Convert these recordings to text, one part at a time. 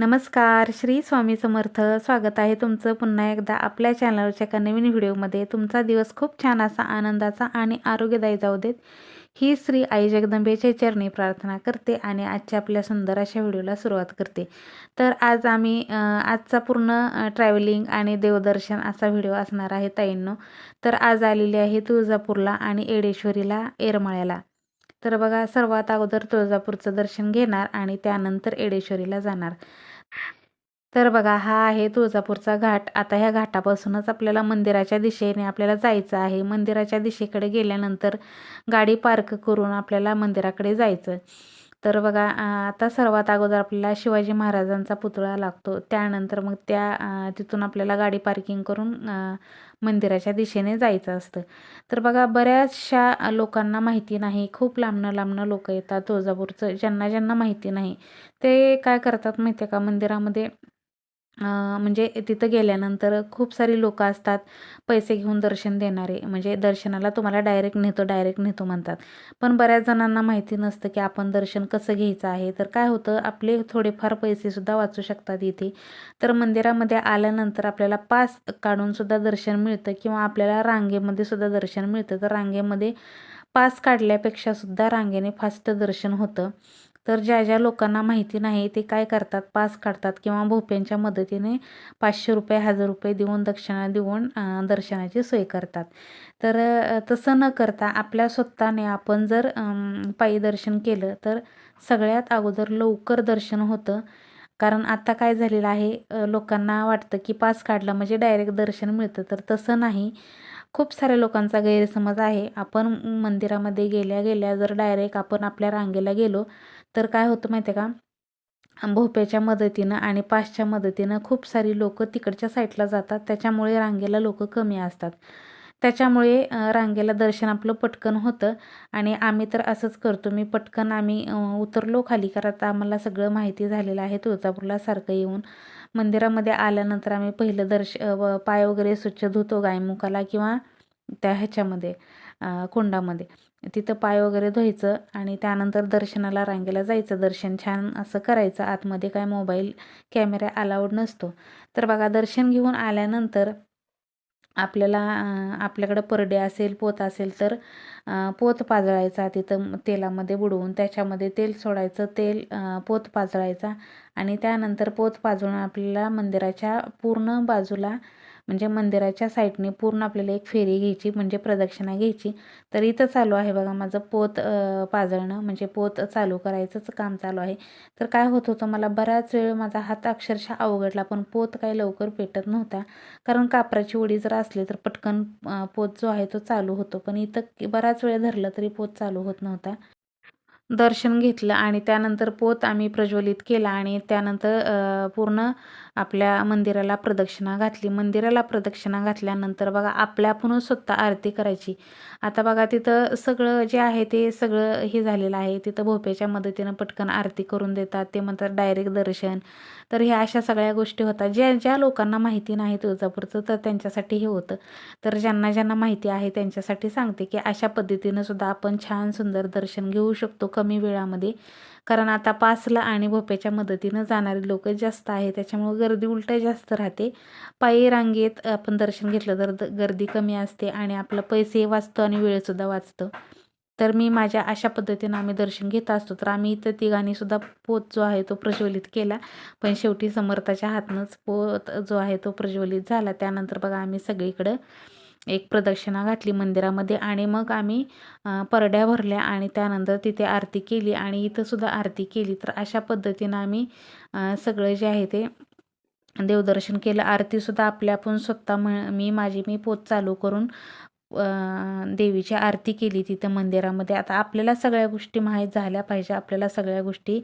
नमस्कार श्री स्वामी समर्थ. स्वागत आहे तुमचं पुन्हा एकदा आपल्या चॅनलच्या एका नवीन व्हिडिओमध्ये तुमचा दिवस खूप छान असा आनंदाचा आणि आरोग्यदायी जाऊ देत. ही श्री आई जगदंबेच्या चरणी प्रार्थना करते आणि आजच्या आपल्या सुंदर अशा व्हिडिओला सुरुवात करते. तर आज आम्ही आजचा पूर्ण ट्रॅव्हलिंग आणि देवदर्शन असा व्हिडिओ असणार आहे ताईंनो. तर आज आलेली आहे तुळजापूरला आणि एडेश्वरीला येरमाळ्याला. तर बघा सर्वात अगोदर तुळजापूरचं दर्शन घेणार आणि त्यानंतर एडेश्वरीला जाणार. तर बघा हा आहे तुळजापूरचा घाट. आता ह्या घाटापासूनच आपल्याला मंदिराच्या दिशेने आपल्याला जायचं आहे. मंदिराच्या दिशेकडे गेल्यानंतर गाडी पार्क करून आपल्याला मंदिराकडे जायचं. तर बघा आता सर्वात अगोदर आपल्याला शिवाजी महाराजांचा पुतळा लागतो. त्यानंतर मग त्या तिथून आपल्याला गाडी पार्किंग करून मंदिराच्या दिशेने जायचं असतं. तर बघा बऱ्याचशा लोकांना माहिती नाही. खूप लांबनं लांबनं लोक येतात तुळजापूरचं. ज्यांना ज्यांना माहिती नाही. ते काय करतात माहिती आहे का? मंदिरामध्ये म्हणजे तिथं गेल्यानंतर खूप सारी लोकं असतात पैसे घेऊन दर्शन देणारे. म्हणजे दर्शनाला तुम्हाला डायरेक्ट नेतो डायरेक्ट नेतो म्हणतात. पण बऱ्याच जणांना माहिती नसतं की आपण दर्शन कसं घ्यायचं आहे. तर काय होतं आपले थोडेफार पैसेसुद्धा वाचू शकतात इथे. तर मंदिरामध्ये आल्यानंतर आपल्याला पास काढूनसुद्धा दर्शन मिळतं किंवा आपल्याला रांगेमध्ये सुद्धा दर्शन मिळतं. तर रांगेमध्ये पास काढल्यापेक्षा सुद्धा रांगेने फास्ट दर्शन होतं. तर ज्या ज्या लोकांना माहिती नाही ते काय करतात? पास काढतात किंवा भोप्यांच्या मदतीने पाचशे रुपये हजार रुपये देऊन दक्षिणा देऊन दर्शनाची सोय करतात. तर तसं न करता आपल्या स्वतःने आपण जर पायी दर्शन केलं तर सगळ्यात अगोदर लवकर दर्शन होतं. कारण आता काय झालेलं आहे लोकांना वाटतं की पास काढला म्हणजे डायरेक्ट दर्शन मिळतं. तर तसं नाही. खूप साऱ्या लोकांचा गैरसमज आहे. आपण मंदिरामध्ये गेल्या गेल्या जर डायरेक्ट आपण आपल्या रांगेला गेलो तर काय होतं माहिती आहे का? भोप्याच्या मदतीनं आणि पासच्या मदतीनं खूप सारी लोकं तिकडच्या साईडला जातात. त्याच्यामुळे रांगेला लोकं कमी असतात. त्याच्यामुळे रांगेला दर्शन आपलं पटकन होतं आणि आम्ही तर असंच करतो. मी पटकन आम्ही उतरलो खाली कारण आता आम्हाला सगळं माहिती झालेलं आहे तुळजापूरला सारखं येऊन. मंदिरामध्ये आल्यानंतर आम्ही पहिलं दर्श व पाय वगैरे स्वच्छ धुतो गायमुखाला किंवा त्या ह्याच्यामध्ये कोंडामध्ये कुंडामध्ये. तिथं पाय वगैरे धुवायचं आणि त्यानंतर दर्शनाला रांगेला जायचं. दर्शन छान असं करायचं. आतमध्ये काय मोबाईल कॅमेरा अलाउड नसतो. तर बघा दर्शन घेऊन आल्यानंतर आपल्याला आपल्याकडं परडे असेल पोत असेल तर पोत पाजळायचा. तिथं तेलामध्ये बुडवून त्याच्यामध्ये तेल सोडायचं. तेल पोत पाजळायचा आणि त्यानंतर पोत पाजळून आपल्याला मंदिराच्या पूर्ण बाजूला म्हणजे मंदिराच्या साईडने पूर्ण आपल्याला एक फेरी घ्यायची म्हणजे प्रदक्षिणा घ्यायची. तर इथं चालू आहे बघा माझं पोत पाजळणं. म्हणजे पोत चालू करायचंच काम चालू आहे. तर काय होत होतं मला बराच वेळ माझा हात अक्षरशः अवघडला पण पोत काही लवकर पेटत नव्हता. कारण कापराची उडी जर असली तर पटकन पोत जो आहे तो चालू होतो. पण इथं बराच वेळ धरलं तरी पोत चालू होत नव्हता. दर्शन घेतलं आणि त्यानंतर पोत आम्ही प्रज्वलित केला आणि त्यानंतर पूर्ण आपल्या मंदिराला प्रदक्षिणा घातली. मंदिराला प्रदक्षिणा घातल्यानंतर बघा आपल्या स्वतः आरती करायची. आता बघा तिथं सगळं जे आहे ते सगळं हे झालेलं आहे. तिथं भोप्याच्या मदतीनं पटकन आरती करून देतात. ते म्हणतात डायरेक्ट दर्शन. तर ह्या अशा सगळ्या गोष्टी होतात. ज्या ज्या लोकांना माहिती नाही तुळजापूरचं तर त्यांच्यासाठी हे होतं. तर ज्यांना ज्यांना माहिती आहे त्यांच्यासाठी सांगते की अशा पद्धतीनं सुद्धा आपण छान सुंदर दर्शन घेऊ शकतो कमी वेळामध्ये. कारण आता पासला आणि भोप्याच्या मदतीनं जाणारे लोक जास्त आहे त्याच्यामुळं गर्दी उलट जास्त राहते. पायी रांगेत आपण दर्शन घेतलं तर द- गर्दी कमी असते आणि आपलं पैसे वाचतो आणि वेळसुद्धा वाचतो. तर मी माझ्या अशा पद्धतीनं आम्ही दर्शन घेत असतो. तर आम्ही इथं तिघांनीसुद्धा पोत जो आहे तो प्रज्वलित केला. पण शेवटी समर्थाच्या हातनंच पोत जो आहे तो प्रज्वलित झाला. त्यानंतर बघा आम्ही सगळीकडं एक प्रदक्षिणा घातली मंदिरामध्ये आणि मग आम्ही परड्या भरल्या आणि त्यानंतर तिथे आरती केली आणि इथंसुद्धा आरती केली. तर अशा पद्धतीनं आम्ही सगळं जे आहे ते देवदर्शन केलं. आरतीसुद्धा आपल्या आपण स्वतः म मी माझी मी पोत चालू करून देवीची आरती केली तिथं मंदिरामध्ये. आता आपल्याला सगळ्या गोष्टी माहीत झाल्या पाहिजे. आपल्याला सगळ्या गोष्टी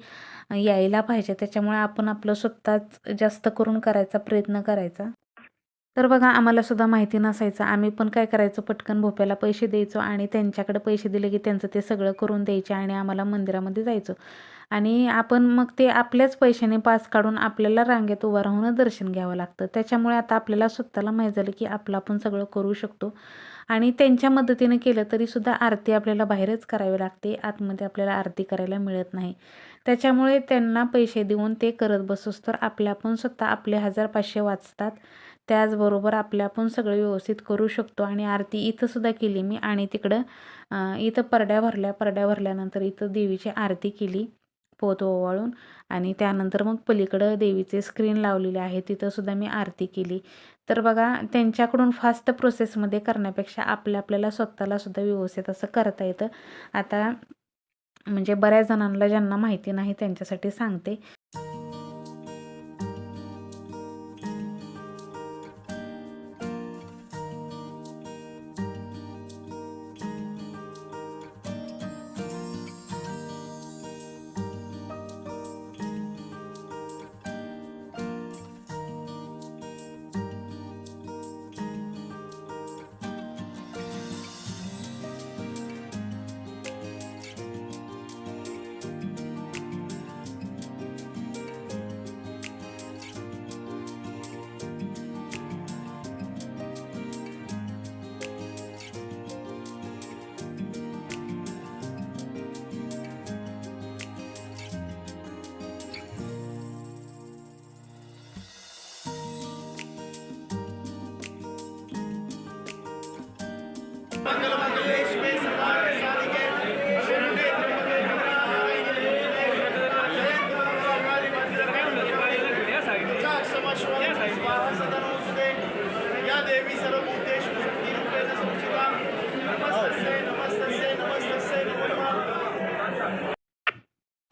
यायला पाहिजे. त्याच्यामुळे आपण आपलं स्वतःच जास्त करून करायचा प्रयत्न करायचा. तर बघा आम्हाला सुद्धा माहिती नसायचं. आम्ही पण काय करायचो? पटकन भोप्याला पैसे द्यायचो आणि त्यांच्याकडे पैसे दिले की त्यांचं ते सगळं करून द्यायचे आणि आम्हाला मंदिरामध्ये जायचो. आणि आपण मग ते आपल्याच पैशाने पास काढून आपल्याला रांगेत उभं राहून दर्शन घ्यावं लागतं. त्याच्यामुळे आता आपल्याला स्वतःला माहीत झालं की आपलं आपण सगळं करू शकतो. आणि त्यांच्या मदतीनं केलं तरीसुद्धा आरती आपल्याला बाहेरच करावी लागते. आतमध्ये आपल्याला आरती करायला मिळत नाही. त्याच्यामुळे त्यांना पैसे देऊन ते करत बसूस तर आपल्या पण स्वतः आपले हजार पाचशे वाचतात. त्याचबरोबर आपल्या पण सगळं व्यवस्थित करू शकतो. आणि आरती इथंसुद्धा केली मी. आणि तिकडं इथं परड्या भरल्या. परड्या भरल्यानंतर इथं देवीची आरती केली. पोत ओवाळून आणि त्यानंतर मग पलीकडं देवीचे स्क्रीन लावलेले आहे तिथंसुद्धा मी आरती केली. तर बघा त्यांच्याकडून फास्ट प्रोसेसमध्ये करण्यापेक्षा आपल्या आपल्याला स्वतःला सुद्धा व्यवस्थित असं करता येतं. आता म्हणजे बऱ्याच जणांना ज्यांना माहिती नाही त्यांच्यासाठी सांगते.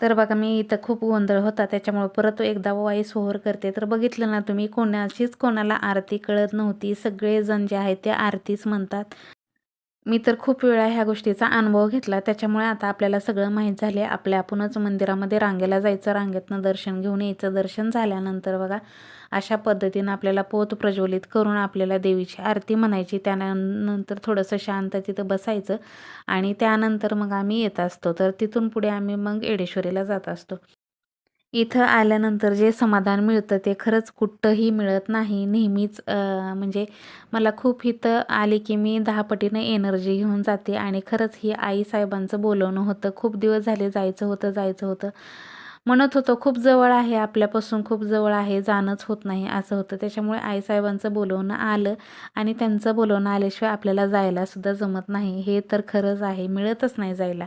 तर बघा मी इथं खूप गोंधळ होता त्याच्यामुळे परत एकदा वाईस ओव्हर करते. तर बघितलं ना तुम्ही कोणाचीच कोणाला आरती कळत नव्हती. सगळेजण जे आहेत ते आरतीच म्हणतात. मी तर खूप वेळा ह्या गोष्टीचा अनुभव घेतला. त्याच्यामुळे आता आपल्याला सगळं माहीत झाले आपल्या आपणच मंदिरामध्ये रांगेला जायचं रांगेतनं दर्शन घेऊन यायचं. दर्शन झाल्यानंतर बघा अशा पद्धतीनं आपल्याला पोत प्रज्वलित करून आपल्याला देवीची आरती म्हणायची. त्यानंतर थोडंसं शांत तिथं बसायचं आणि त्यानंतर मग आम्ही येत असतो. तर तिथून पुढे आम्ही मग एडेश्वरीला जात असतो. इथं आल्यानंतर जे समाधान मिळतं ते खरंच कुठंही मिळत नाही. नेहमीच म्हणजे मला खूप इथं आले की मी दहा पटीनं एनर्जी घेऊन जाते आणि खरंच ही आईसाहेबांचं बोलवणं होतं. खूप दिवस झाले जायचं होतं जायचं होतं. म्हणत होतो खूप जवळ आहे आपल्यापासून खूप जवळ आहे जाणंच होत नाही असं होतं. त्याच्यामुळे आईसाहेबांचं बोलवणं आलं आणि त्यांचं बोलवणं आल्याशिवाय आपल्याला जायलासुद्धा जमत नाही. हे तर खरंच आहे मिळतच नाही जायला.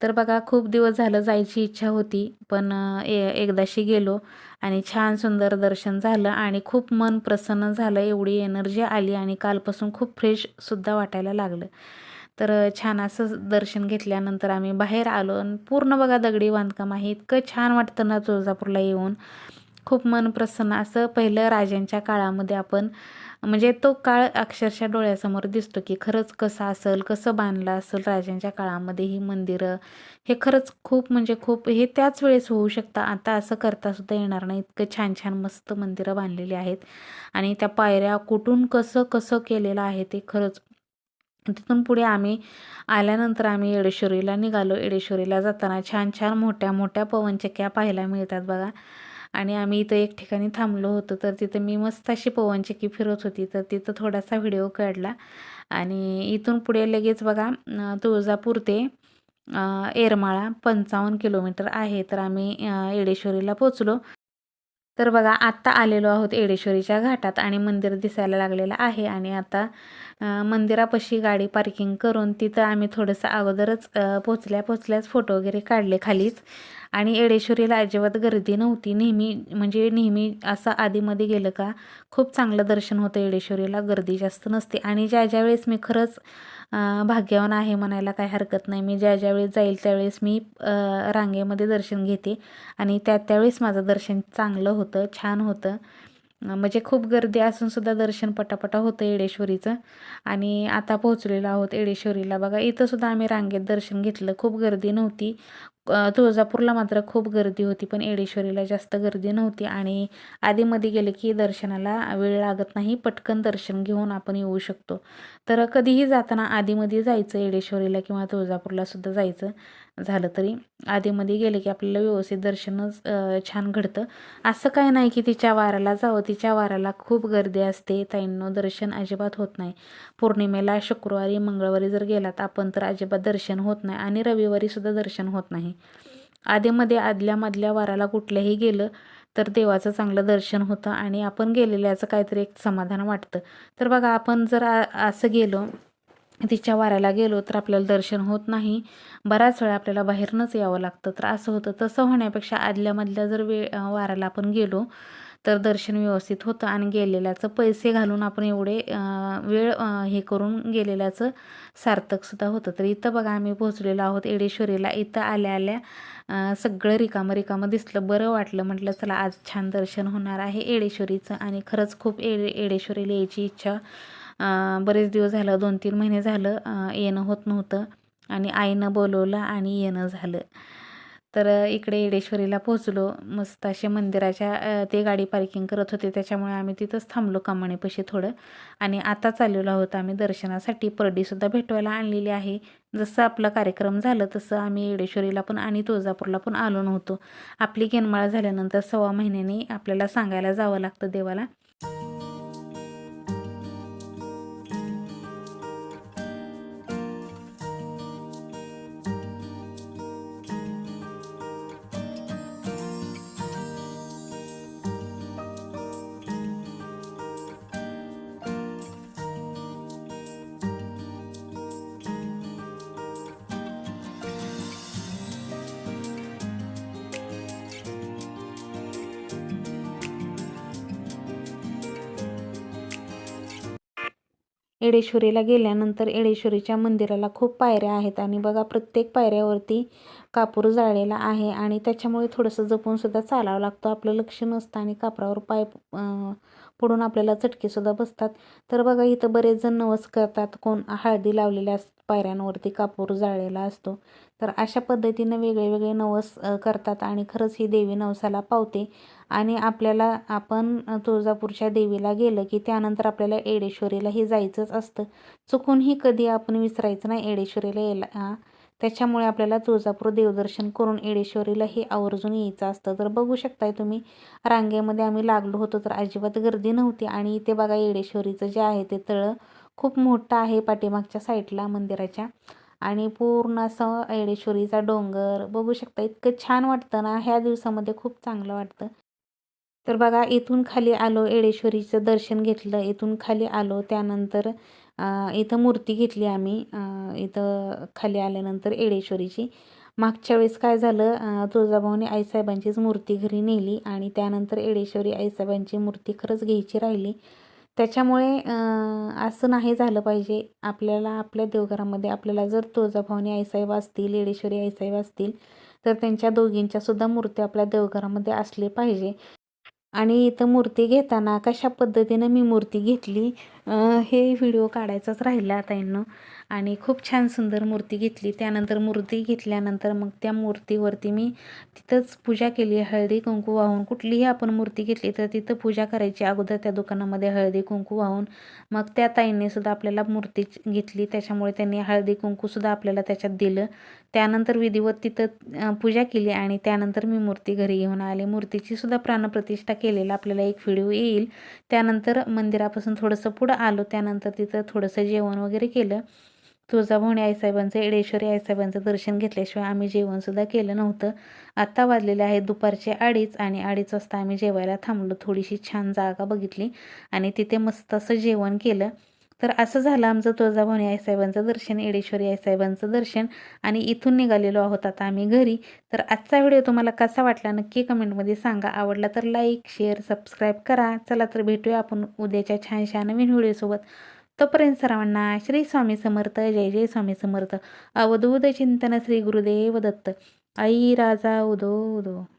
तर बघा खूप दिवस झालं जायची इच्छा होती पण ए एकदाशी गेलो आणि छान सुंदर दर्शन झालं आणि खूप मन प्रसन्न झालं एवढी एनर्जी आली आणि कालपासून खूप फ्रेशसुद्धा वाटायला लागलं. तर छान असं दर्शन घेतल्यानंतर आम्ही बाहेर आलो आणि पूर्ण बघा दगडी बांधकाम आहे इतकं छान वाटतं ना तुळजापूरला येऊन. खूप मन प्रसन्न. असं पहिलं राजांच्या काळामध्ये आपण म्हणजे तो काळ अक्षरशः डोळ्यासमोर दिसतो की खरंच कसं असेल कसं बांधलं असेल राजांच्या काळामध्ये ही मंदिरं. हे खरंच खूप म्हणजे खूप हे त्याच वेळेस होऊ शकतं. आता असं करता सुद्धा येणार नाही. इतकं छान छान मस्त मंदिरं बांधलेली आहेत. आणि त्या पायऱ्या कुठून कसं कसं केलेलं आहे ते खरंच तिथून पुढे आम्ही आल्यानंतर आम्ही येडेश्वरीला निघालो. एडेश्वरीला जाताना छान छान मोठ्या मोठ्या पवनचक्क्या पाहायला मिळतात बघा. आणि आम्ही इथं एक ठिकाणी थांबलो होतो तर तिथं मी मस्त अशी पवनचक्की फिरत होती तर तिथं थोडासा व्हिडिओ काढला. आणि इथून पुढे लगेच बघा तुळजापूर ते येरमाळा पंचावन्न किलोमीटर आहे तर आम्ही येडेश्वरीला पोचलो तर बघा आत्ता आलेलो आहोत एडेश्वरीच्या घाटात आणि मंदिर दिसायला लागलेलं आहे आणि आता मंदिरापाशी गाडी पार्किंग करून तिथं आम्ही थोडंसं अगोदरच पोचल्या पोचल्याच फोटो वगैरे काढले खालीच. आणि येडेश्वरीला अजिबात गर्दी नव्हती. नेहमी म्हणजे नेहमी असं आधीमध्ये गेलं का खूप चांगलं दर्शन होतं येडेश्वरीला गर्दी जास्त नसते. आणि ज्या ज्या वेळेस मी खरंच भाग्यवान आहे म्हणायला काही हरकत नाही. मी ज्या ज्यावेळेस जाईल त्यावेळेस मी रांगेमध्ये दर्शन घेते. आणि त्या त्यावेळेस माझं दर्शन चांगलं होतं छान होतं. म्हणजे खूप गर्दी असून सुद्धा दर्शन पटापटा होतं येडेश्वरीचं. आणि आता पोहोचलेलो आहोत येडेश्वरीला. बघा इथं सुद्धा आम्ही रांगेत दर्शन घेतलं. खूप गर्दी नव्हती. तुळजापूरला मात्र खूप गर्दी होती पण येडेश्वरीला जास्त गर्दी नव्हती. आणि आधीमध्ये गेले की दर्शनाला वेळ लागत नाही. पटकन दर्शन घेऊन आपण येऊ शकतो. तर कधीही जाताना आधीमध्ये जायचं येडेश्वरीला किंवा तुळजापूरला सुद्धा जायचं. झालं तरी. आधीमध्ये गेले की आपल्याला व्यवस्थित दर्शनच छान घडतं. असं काय नाही की तिच्या वाराला जावं. तिच्या वाराला खूप गर्दी असते. ताईंनो दर्शन अजिबात होत नाही. पौर्णिमेला शुक्रवारी मंगळवारी जर गेलात आपण तर अजिबात दर्शन होत नाही आणि रविवारीसुद्धा दर्शन होत नाही. आधीमध्ये आदल्यामधल्या वाराला कुठल्याही गेलं तर देवाचं चांगलं दर्शन होतं आणि आपण गेलेल्याचं काहीतरी एक समाधान वाटतं. तर बघा आपण जर असं गेलो तिच्या वाऱ्याला गेलो तर आपल्याला दर्शन होत नाही. बराच वेळा आपल्याला बाहेरनंच यावं लागतं. तर असं होतं. तसं होण्यापेक्षा आदल्यामधल्या जर वे वाऱ्याला आपण गेलो तर दर्शन व्यवस्थित होतं आणि गेलेल्याचं पैसे घालून आपण एवढे वेळ हे करून गेलेल्याचं सार्थकसुद्धा होतं. तर इथं बघा आम्ही पोहोचलेलो आहोत एडेश्वरीला इथं आल्या आल्या सगळं रिकामं रिकामं दिसलं. बरं वाटलं. म्हटलं चला आज छान दर्शन होणार आहे एडेश्वरीचं आणि खरंच खूप एडे एडेश्वरीला यायची इच्छा बरेच दिवस झालं दोन तीन महिने झालं येणं होत नव्हतं आणि आईनं बोलवलं आणि येणं झालं. तर इकडे येडेश्वरीला पोहोचलो. मस्त असे मंदिराच्या ते गाडी पार्किंग करत होते. त्याच्यामुळे आम्ही तिथंच थांबलो कमाणीपाशी थोडं. आणि आता चाललेलो आहोत आम्ही दर्शनासाठी. परडीसुद्धा भेटवायला आणलेली आहे. जसं आपला कार्यक्रम झालं तसं आम्ही येडेश्वरीला पण आणि तुळजापूरला पण आलो नव्हतो. आपली गेनमाळ झाल्यानंतर सव्वा महिन्याने आपल्याला सांगायला जावं लागतं देवाला. एडेश्वरीला गेल्यानंतर एडेश्वरीच्या मंदिराला खूप पायऱ्या आहेत आणि बघा प्रत्येक पायऱ्यावरती कापूर जाळलेला आहे आणि त्याच्यामुळे थोडंसं जपूनसुद्धा चालावं लागतं. आपलं लक्ष नसतं आणि कापरावर पाय पडून आपल्याला चटकेसुद्धा बसतात. तर बघा इथं बरेच जण नवस करतात. कोण हळदी लावलेल्या असतात पायऱ्यांवरती कापूर जाळलेला असतो. तर अशा पद्धतीनं वेगळे वेगळे नवस करतात आणि खरंच ही देवी नवसाला पावते. आणि आपल्याला आपण तुळजापूरच्या देवीला गेलं की त्यानंतर आपल्याला एडेश्वरीलाही जायचंच असतं. चुकूनही कधी आपण विसरायचं नाही एडेश्वरीला यायला. त्याच्यामुळे आपल्याला तुळजापूर देवदर्शन करून एडेश्वरीला हे आवर्जून यायचं असतं. तर बघू शकताय तुम्ही रांगेमध्ये आम्ही लागलो होतो तर अजिबात गर्दी नव्हती. आणि इथे बघा येडेश्वरीचं जे आहे ते तळं खूप मोठं आहे पाठीमागच्या साईडला मंदिराच्या. आणि पूर्ण असं येडेश्वरीचा डोंगर बघू शकता इतकं छान वाटतं ना ह्या दिवसामध्ये खूप चांगलं वाटतं. तर बघा इथून खाली आलो येडेश्वरीचं दर्शन घेतलं इथून खाली आलो त्यानंतर इथं मूर्ती घेतली आम्ही इथं खाली आल्यानंतर येडेश्वरीची. मागच्या वेळेस काय झालं तुळजाभाऊने आईसाहेबांचीच मूर्ती घरी नेली आणि त्यानंतर येडेश्वरी आईसाहेबांची मूर्ती खरंच घ्यायची राहिली. त्याच्यामुळे असं नाही झालं पाहिजे. आपल्याला आपल्या देवघरामध्ये आपल्याला जर तुळजाभवानी आईसाहेब असतील येडेश्वरी आईसाहेब असतील तर त्यांच्या दोघींच्या सुद्धा मूर्ती आपल्या देवघरामध्ये असली पाहिजे. आणि इथं मूर्ती घेताना कशा पद्धतीनं मी मूर्ती घेतली हे व्हिडिओ काढायचाच राहिला ताईंनो आणि खूप छान सुंदर मूर्ती घेतली. त्यानंतर मूर्ती घेतल्यानंतर मग त्या मूर्तीवरती मी तिथंच पूजा केली. हळदी कुंकू वाहून कुठलीही आपण मूर्ती घेतली तर तिथं पूजा करायची. अगोदर त्या दुकानामध्ये हळदी कुंकू वाहून मग त्या ताईंनी सुद्धा आपल्याला मूर्ती घेतली. त्याच्यामुळे त्यांनी हळदी कुंकूसुद्धा आपल्याला त्याच्यात दिलं. त्यानंतर विधिवत तिथं पूजा केली आणि त्यानंतर मी मूर्ती घरी घेऊन आले. मूर्तीची सुद्धा प्राणप्रतिष्ठा केलेला. आपल्याला एक व्हिडिओ येईल. त्यानंतर मंदिरापासून थोडंसं पुढं आलो त्यानंतर तिथं थोडंसं जेवण वगैरे केलं. तुळजाभवानी आईसाहेबांचं एडेश्वरी आईसाहेबांचं दर्शन घेतल्याशिवाय आम्ही जेवणसुद्धा केलं नव्हतं. आत्ता वाजलेले आहे दुपारचे अडीच आणि अडीच वाजता आम्ही जेवायला थांबलो. थोडीशी छान जागा बघितली आणि तिथे मस्त असं जेवण केलं. तर असं झालं आमचं तुळजाभवानी आईसाहेबांचं दर्शन येडेश्वरी आईसाहेबांचं दर्शन आणि इथून निघालेलो आहोत आता आम्ही घरी. तर आजचा व्हिडिओ तुम्हाला कसा वाटला नक्की कमेंटमध्ये सांगा. आवडला तर लाईक शेअर सबस्क्राईब करा. चला तर भेटूया आपण उद्याच्या छानशा नवीन व्हिडिओसोबत. तोपर्यंत सर्वांना श्री स्वामी समर्थ जय जय स्वामी समर्थ. अवधूत चिंतन श्री गुरुदेव दत्त. आई राजा उदो उदो.